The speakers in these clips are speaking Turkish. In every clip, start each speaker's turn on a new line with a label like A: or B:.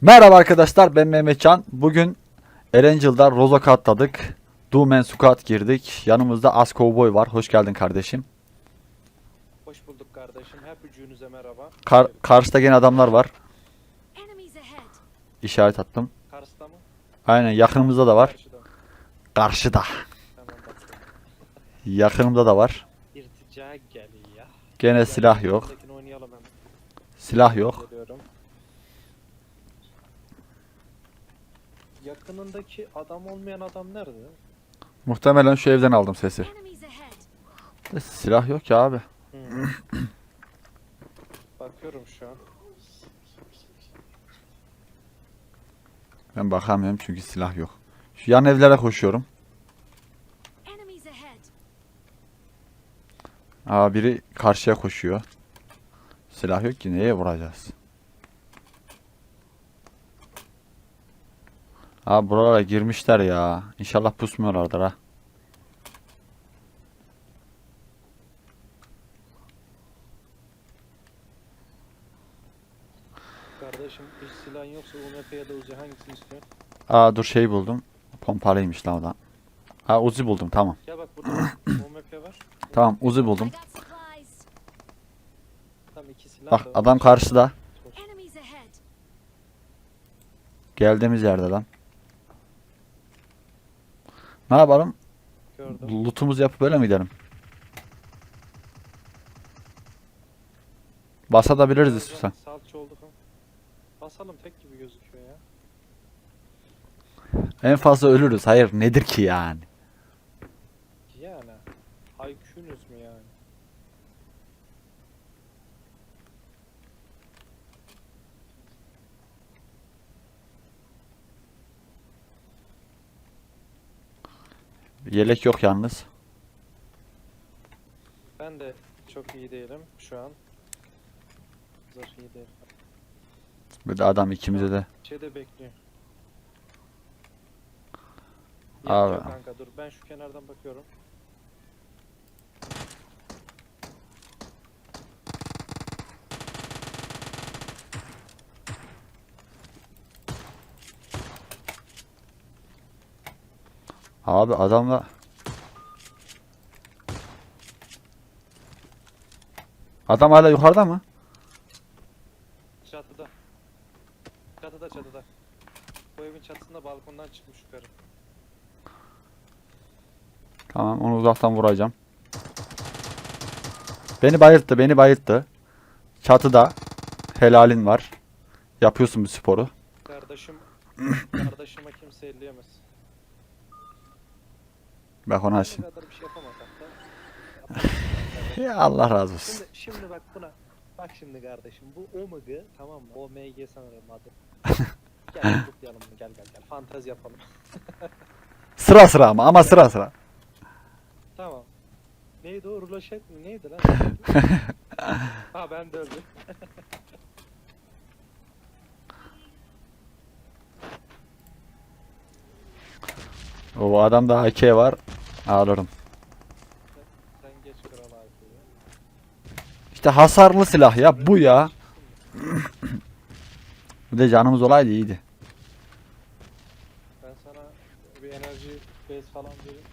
A: Merhaba arkadaşlar ben Mehmetcan. Bugün Erangel'da Rozok atladık. Doom and Squad girdik. Yanımızda As Cowboy var. Hoş geldin kardeşim.
B: Hoş bulduk kardeşim. Hepinize merhaba.
A: Kar karşıda gene adamlar var. İşaret attım.
B: Kars'ta mı?
A: Aynen yakınımızda da var.
B: Karşıda?
A: Karşıda. Yakınımda da var.
B: İrtica geliyor.
A: Gene silah yok. Silah yok.
B: Geliyorum. Yakınındaki adam olmayan adam nerede?
A: Muhtemelen şu evden aldım sesi.
C: Enemies ahead.
A: Silah yok ya abi.
B: Hmm. Bakıyorum şu an.
A: Ben bakamıyorum çünkü silah yok. Şu yan evlere koşuyorum.
C: Enemies ahead.
A: Aa biri karşıya koşuyor. Silah yok ki neye vuracağız? Aa buralara girmişler ya. İnşallah pusmuyorlardır ha.
B: Kardeşim hiç silahın yoksa UMP ya da Uzi hangisini istiyorsun?
A: Aa dur şey buldum. Pompalıymış lan o da. Ha Uzi buldum tamam.
B: Gel bak burada UMP var.
A: Tamam Uzi buldum.
B: Tam iki silah
A: Bak
B: da var.
A: adam karşıda. Geldiğimiz yerde lan. Ne yapalım?
B: Gördüm.
A: Lootumuzu yapıp böyle mi gidelim? Basabiliriz
B: Biraz
A: istiyorsan.
B: Salça olduk ama. Basalım tek gibi gözüküyor ya.
A: En fazla ölürüz. Hayır nedir ki? Yani.
B: IQ'nuz mu yani?
A: Yelek yok yalnız.
B: Ben de çok iyi değilim şu an. Zırh iyi değil.
A: Bir de adam ikimize de.
B: Şeyde bekliyor.
A: Abi.
B: Yapıyor kanka dur ben şu kenardan bakıyorum.
A: Abi adamla Adam hala yukarıda mı?
B: Çatıda. Çatıda çatıda. Bu evin çatısında balkondan çıkmış yukarı.
A: Tamam onu uzaktan vuracağım. Beni bayılttı, beni bayılttı. Çatıda helalin var. Yapıyorsun bu sporu.
B: Kardeşim kardeşime kimse elleyemez.
A: Bak onu açayım.
B: kadar bir şey yapamasak da.
A: Ya Allah razı olsun.
B: Şimdi, şimdi bak buna. Bak şimdi kardeşim bu OMG tamam mı? OMG sanırım adı. gel kutlayalım bunu gel gel gel. Fantezi yapalım.
A: Sıra sıra ama ama sıra sıra.
B: Tamam. Neydi o? Ruloşet mi? Neydi lan? ha ben de öldüm.
A: O adamda AK var. Alırım.
B: Sen geç kral.
A: İşte hasarlı silah ya bu ya. Bir de canımız olaydı iyiydi.
B: Ben sana bir enerji base falan vereyim.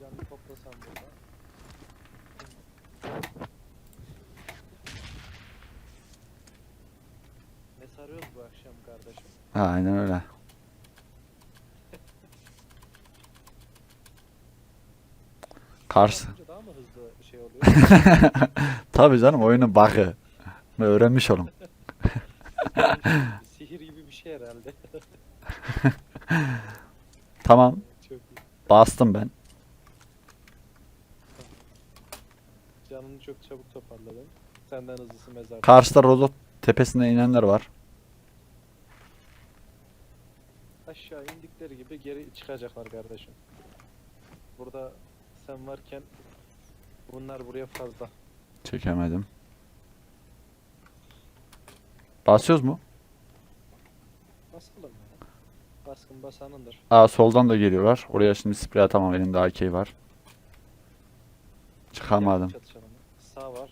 B: Canını toplasan burada. Ne sarıyoruz bu akşam kardeşim?
A: Ha, aynen öyle.
B: Yapınca Daha mı hızlı şey oluyor?
A: Tabii canım oyunun bug'ı. Öğrenmiş olum.
B: Sihir gibi bir şey herhalde.
A: Tamam.
B: Çok iyi.
A: Bastım ben.
B: Canını çok çabuk toparladın. Senden hızlısı mezar.
A: Karşıda Rozok tepesine inenler var.
B: Aşağı indikleri gibi geri çıkacaklar kardeşim. Burada sen varken bunlar buraya fazla.
A: Çekemedim. Basıyoruz mu?
B: Basalım. Baskın basanındır.
A: Aa soldan da geliyorlar. Oraya şimdi sprey atamam elimde AK var. Çıkamadım.
B: Sağ var.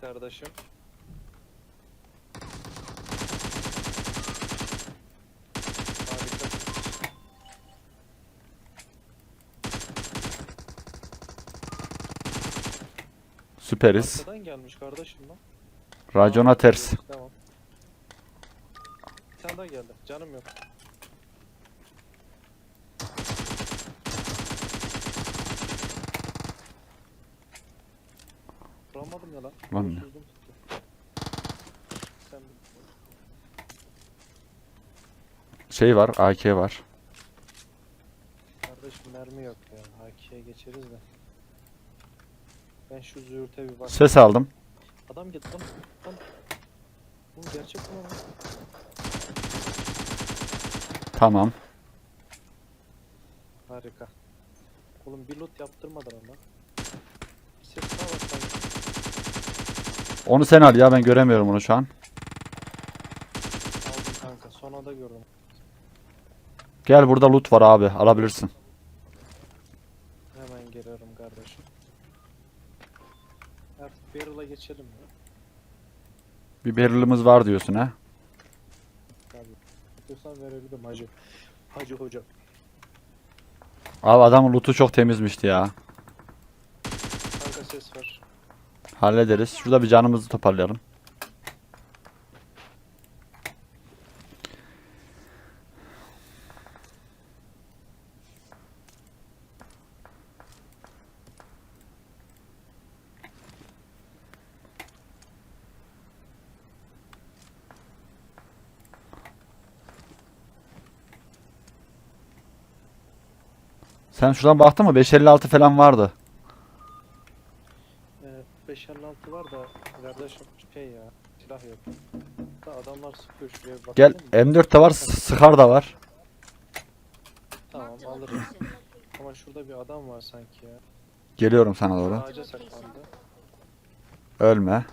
B: Kardeşim.
A: Süperiz.
B: Arkadan gelmiş kardeşim lan.
A: Racona ters.
B: Tamam. Bir tane daha geldi. Canım yok. Vuramadım ya lan.
A: Lan ne?
B: Uğursuzluğum tuttu. Sen
A: Şey var, AK var.
B: kardeşim mermi yok ya. AK'ye geçeriz de. Ben şu züğürte bir bak.
A: Ses aldım.
B: Adam geldi lan. Lan. Bu gerçek mi lan?
A: Tamam.
B: Harika. Oğlum bir loot yaptırmadın ama. Bir ses daha var sanki.
A: Onu sen al ya ben göremiyorum onu şu an.
B: Aldım kanka. Son anda gördüm.
A: Gel burada loot var abi alabilirsin.
B: Hemen geliyorum kardeşim. Artık barrel'a geçelim ya.
A: Bir barrel'ımız var diyorsun ha.
B: Tabii. İstiyorsan verebilirim hacı. Hacı hoca.
A: Abi adamın loot'u çok temizmişti ya.
B: Kanka ses var.
A: Hallederiz. Şurada bir canımızı toparlayalım. Sen şuradan baktın mı? 556 falan vardı.
B: Ee, 556 var da kardeşim şey ya. Silah yok. Da adamlar sıkıyor şuraya bir
A: Gel
B: bakalım mı?
A: M4 de var, Scar da var.
B: Tamam alırım. Ama şurada bir adam var sanki ya.
A: Geliyorum sana doğru.
B: Ağaca saklandı.
A: Ölme.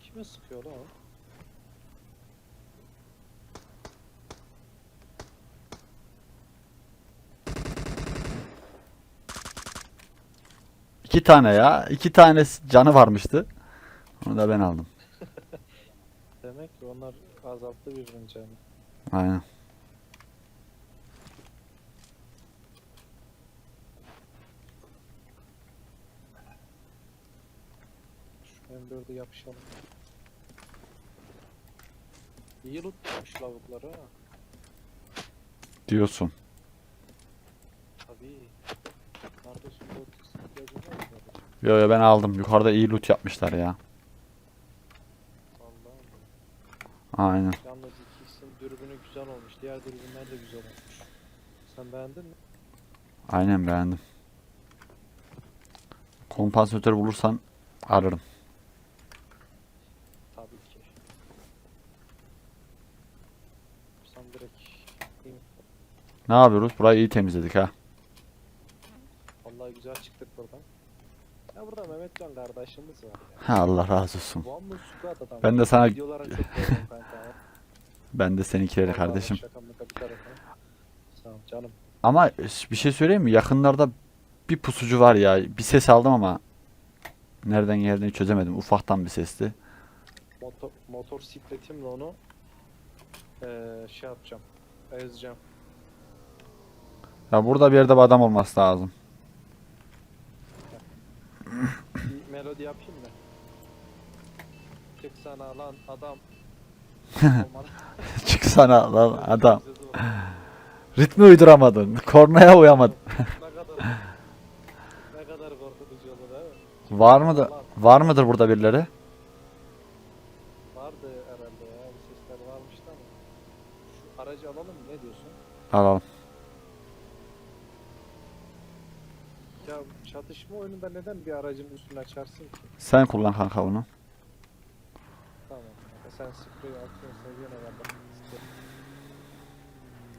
B: Kime sıkıyor lan o?
A: İki tane ya. İki tane canı varmıştı. Onu da ben aldım.
B: Demek ki onlar azalttı birbirinin canını.
A: Aynen.
B: Şu M4'ü yapışalım. İyi loot yapmış lavukları ha.
A: Diyorsun.
B: Tabii. Kardeşim 4
A: Yo yo ben aldım. Yukarıda iyi loot yapmışlar ya.
B: Allah'ım.
A: Aynen.
B: Yalnız 2x'in dürbünü güzel olmuş. Diğer dürbünler de güzel olmuş. Sen beğendin mi?
A: Aynen beğendim. Kompansatör bulursan ararım.
B: Tabii ki. Sen direkt
A: Ne yapıyoruz? Burayı iyi temizledik ha.
B: Vallahi güzel çıktık buradan. Ya burada Mehmetcan kardeşimiz var ya.
A: Ha Allah razı olsun.
B: Squat adam.
A: Ben de sana-
B: Videolara çok beğendim kanka.
A: Ben de seninkileri kardeşim.
B: Şaka maka bir tarafa. Sağ ol canım.
A: Ama bir şey söyleyeyim mi? Yakınlarda bir pusucu var ya. Bir ses aldım ama nereden geldiğini çözemedim. Ufaktan bir sesti.
B: Motor, motor sikletimle onu eee şey yapacağım. Ezeceğim.
A: Ya burada bir yerde bir adam olması lazım.
B: Bir melodi yapayım mı? Çık sana lan adam.
A: Çıksana lan adam. Ritmi uyduramadın. Kornaya uyamadın.
B: ne kadar ne kadar korkutucu olur mi?
A: Var mıdır? Var mıdır burada birileri?
B: Vardı herhalde ya. Bir sesler varmıştı ama. Şu aracı alalım mı? Ne diyorsun?
A: Alalım.
B: Ya çatışma oyununda neden bir aracın üstünü açarsın ki?
A: Sen kullan kanka bunu.
B: Tamam. kanka, Sen sprey atıyorsun seviyorsun herhalde.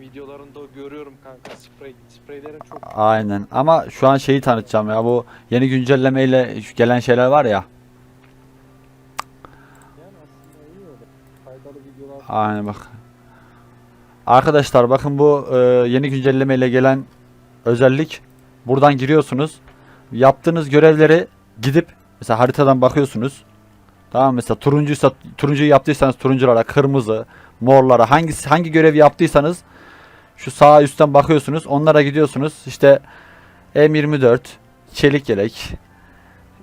B: Videolarında görüyorum kanka sprey. Spreylerin çok
A: Aynen. Ama şu an şeyi tanıtacağım ya. Bu yeni güncellemeyle şu gelen şeyler var ya.
B: yani aslında iyi olur. Faydalı videolar.
A: Aynen bak. Arkadaşlar bakın bu e, yeni güncellemeyle gelen özellik. Buradan giriyorsunuz. Yaptığınız görevleri gidip mesela haritadan bakıyorsunuz. Tamam mesela turuncuysa turuncuyu yaptıysanız turunculara, kırmızı, morlara hangisi hangi görevi yaptıysanız şu sağ üstten bakıyorsunuz. Onlara gidiyorsunuz. İşte M24, çelik yelek,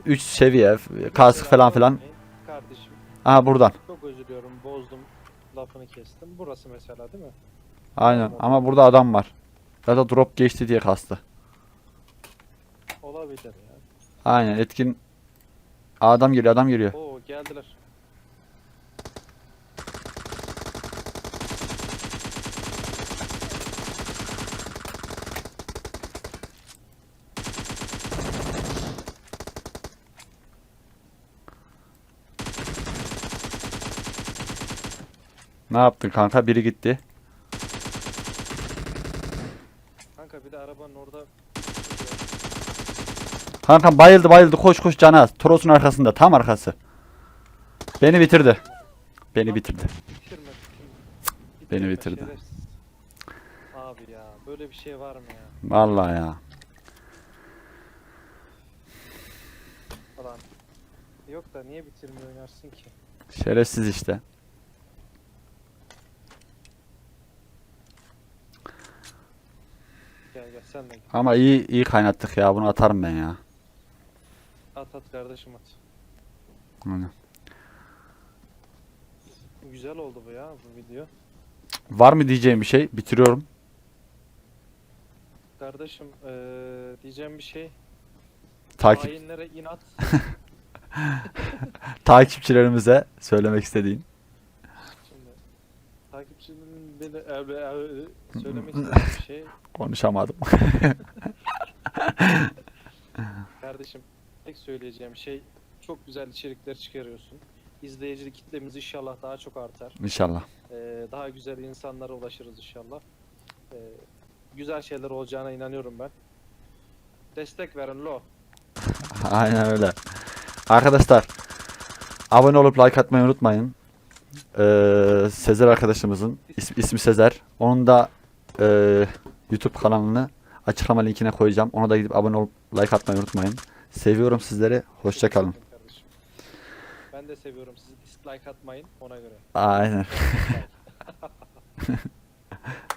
A: 3 seviye, kask falan filan.
B: Kardeşim
A: Aha buradan.
B: çok özür diliyorum bozdum lafını kestim. Burası mesela değil mi?
A: Aynen. Ama burada adam var. Ya da drop geçti diye kastı.
B: Olabilir ya.
A: Aynen. Etkin adam geliyor, adam geliyor.
B: Oo geldiler.
A: Ne yaptın kanka? Biri gitti.
B: Kanka bir de arabanın orada
A: Kanka bayıldı bayıldı koş koş canı az. Toros'un arkasında tam arkası. Beni bitirdi. Beni bitirdi.
B: bitirme bitirme.
A: Beni bitirdi.
B: şerefsiz. Abi ya böyle bir şey var mı ya?
A: Vallahi ya.
B: Falan. Yok da niye bitirme oynarsın ki?
A: Şerefsiz işte.
B: Gel gel sen de gel.
A: Ama iyi iyi kaynattık ya. Bunu atarım ben ya.
B: At at kardeşim at.
A: Aynen.
B: Güzel oldu bu ya bu video.
A: Var mı diyeceğim bir şey? Bitiriyorum.
B: Kardeşim eee diyeceğim bir şey.
A: Takip
B: Hainlere inat.
A: takipçilerimize söylemek istediğin.
B: Şimdi takipçimin beni söylemek istediğim bir şey.
A: Konuşamadım.
B: Kardeşim tek söyleyeceğim şey çok güzel içerikler çıkarıyorsun. İzleyici kitlemiz inşallah daha çok artar.
A: İnşallah.
B: Ee, daha güzel insanlara ulaşırız inşallah. Ee, güzel şeyler olacağına inanıyorum ben. Destek verin lo.
A: Aynen öyle. Arkadaşlar abone olup like atmayı unutmayın. Ee, Sezer arkadaşımızın is- ismi Sezer. Onun da ee, YouTube kanalını açıklama linkine koyacağım. Ona da gidip abone olup like atmayı unutmayın. Seviyorum sizleri. Hoşça kalın.
B: Ben de seviyorum sizi dislike atmayın ona göre.
A: Aynen.